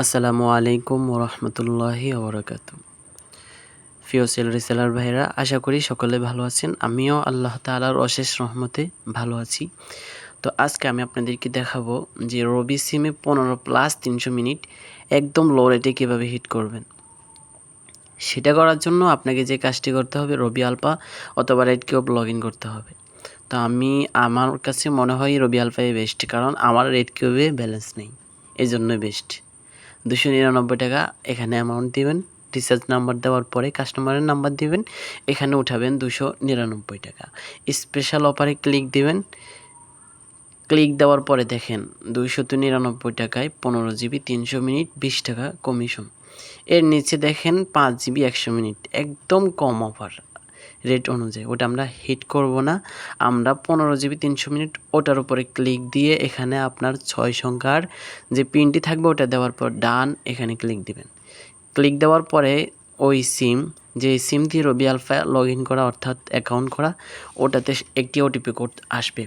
আসসালামু আলাইকুম ওরহমতুল্লাহি ওবরাকাত। প্রিয় সেল রিসেলার ভাইরা আশা করি সকলে ভালো আছেন। আমিও আল্লাহ তালার অশেষ রহমতে ভালো আছি। তো আজকে আমি আপনাদেরকে দেখাবো যে রবি সিমে পনেরো প্লাস তিনশো মিনিট একদম লো রেটে কীভাবে হিট করবেন। সেটা করার জন্য আপনাকে যে কাজটি করতে হবে রবি আলপা অথবা রেড কিউব লগ ইন করতে হবে। তো আমি, আমার কাছে মনে হয় রবি আলফাই বেস্ট কারণ আমার রেড কিউবে ব্যালেন্স নেই। এই জন্যই বেস্ট দুশো নিরানব্বই টাকা এখানে অ্যামাউন্ট দিবেন। রিচার্জ নাম্বার দেওয়ার পরে কাস্টমারের নাম্বার দিবেন। এখানে উঠাবেন দুশো নিরানব্বই টাকা। স্পেশাল অফারে ক্লিক দিবেন। ক্লিক দেওয়ার পরে দেখেন দুইশত নিরানব্বই টাকায় পনেরো জিবি তিনশো মিনিট বিশ টাকা কমিশন এর নিচে দেখেন পাঁচ জিবি একশো মিনিট। একদম কম অফার রেট অনুযায়ী। ওটা আমরা হিট করব না। আমরা পনেরো জিবি তিনশো মিনিট ওটার উপরে ক্লিক দিয়ে এখানে আপনার ছয় সংখ্যার যে পিনটি থাকবে ওটা দেওয়ার পর ডান এখানে ক্লিক দিবেন। ক্লিক দেওয়ার পরে ওই সিম যে সিম দিয়ে রবি আলফা লগ ইন করা অর্থাৎ অ্যাকাউন্ট করা, ওটাতে একটি ওটিপি কোড আসবে।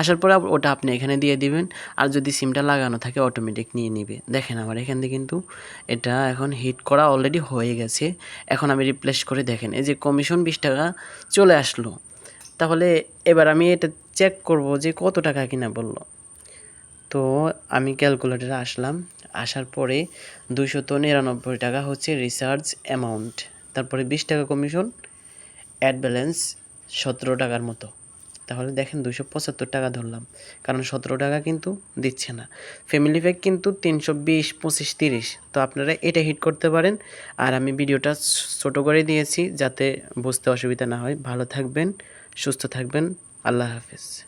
আসার পরে ওটা আপনি এখানে দিয়ে দিবেন। আর যদি সিমটা লাগানো থাকে অটোমেটিক নিয়ে নিবে। দেখেন আমার এখান থেকে কিন্তু এটা এখন হিট করা অলরেডি হয়ে গেছে। এখন আমি রিপ্লেস করে দেখেন, এই যে কমিশন বিশ টাকা চলে আসলো। তাহলে এবার আমি এটা চেক করব যে কত টাকা কিনা বলল। তো আমি ক্যালকুলেটারে আসলাম, আসার পরে দুশত নিরানব্বই টাকা হচ্ছে রিচার্জ অ্যামাউন্ট তারপরে বিশ টাকা কমিশন অ্যাড ব্যালেন্স সতেরো টাকার মতো। তাহলে দেখেন দুশো পঁচাত্তর টাকা ধরলাম। কারণ সতেরো টাকা কিন্তু দিচ্ছে না। ফ্যামিলি প্যাক কিন্তু তিনশো বিশ, পঁচিশ, তিরিশ। তো আপনারা এটা হিট করতে পারেন। আর আমি ভিডিওটা ছোটো করে দিয়েছি যাতে বুঝতে অসুবিধা না হয়। ভালো থাকবেন, সুস্থ থাকবেন। আল্লাহ হাফিজ।